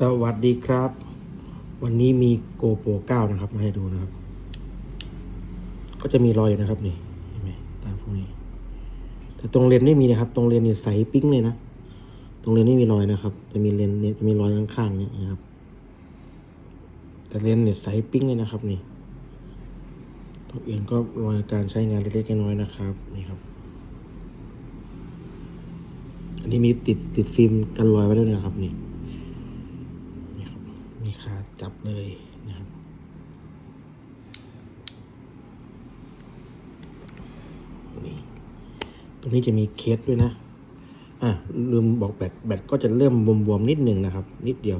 สวัสดีครับ วันนี้มีโกโปร9นะครับ มาให้ดูนะครับ ก็จะมีรอยอยู่นะครับนี่เห็นไหมตามพวกนี้ แต่ตรงเลนไม่มีนะครับ ตรงเลนเนี่ยใสปิ๊งเลยนะตรงเลนไม่มีรอยนะครับ จะมีเลนเนี่ยจะมีรอยข้างๆเนี่ยนะครับ แต่เลนเนี่ยใสปิ๊งเลยนะครับนี่ตรงอื่นก็รอยการใช้งานเล็กๆน้อยๆนะครับนี่ครับ อันนี้มีติดติดฟิล์มกันรอยไว้ด้วยนะครับนี่ มีขาจับเลยนะครับนี่ตรงนี้จะมีเคสด้วยนะ อะลืมบอกแบตแบตก็จะเริ่มบวมๆนิดหนึ่งนะครับ นิดเดียว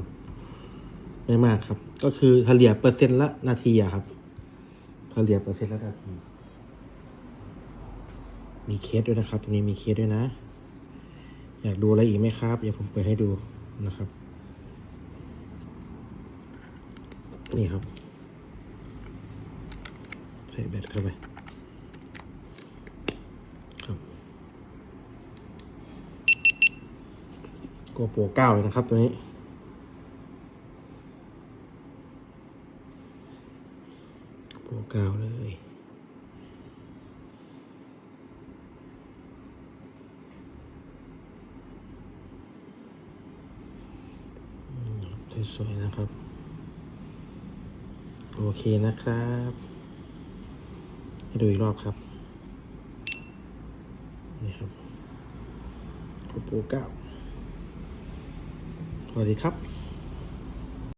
ไม่มากครับ ก็คือเฉลี่ยเปอร์เซ็นต์ละนาทีอะครับเฉลี่ยเปอร์เซ็นต์ละนาทีมีเคสด้วยนะครับ ตรงนี้มีเคสด้วยนะ อยากดูอะไรอีกไหมครับ เดี๋ยวผมเปิดให้ดูนะครับ นี่ครับ ใส่แบตเข้าไปครับโกโปรเก้าเลยนะครับตัวนี้โปรเก้าเลยสวยๆนะครับ โอเคนะครับให้ดูอีกรอบครับ นี่ครับโปรเก้าสวัสดีครับ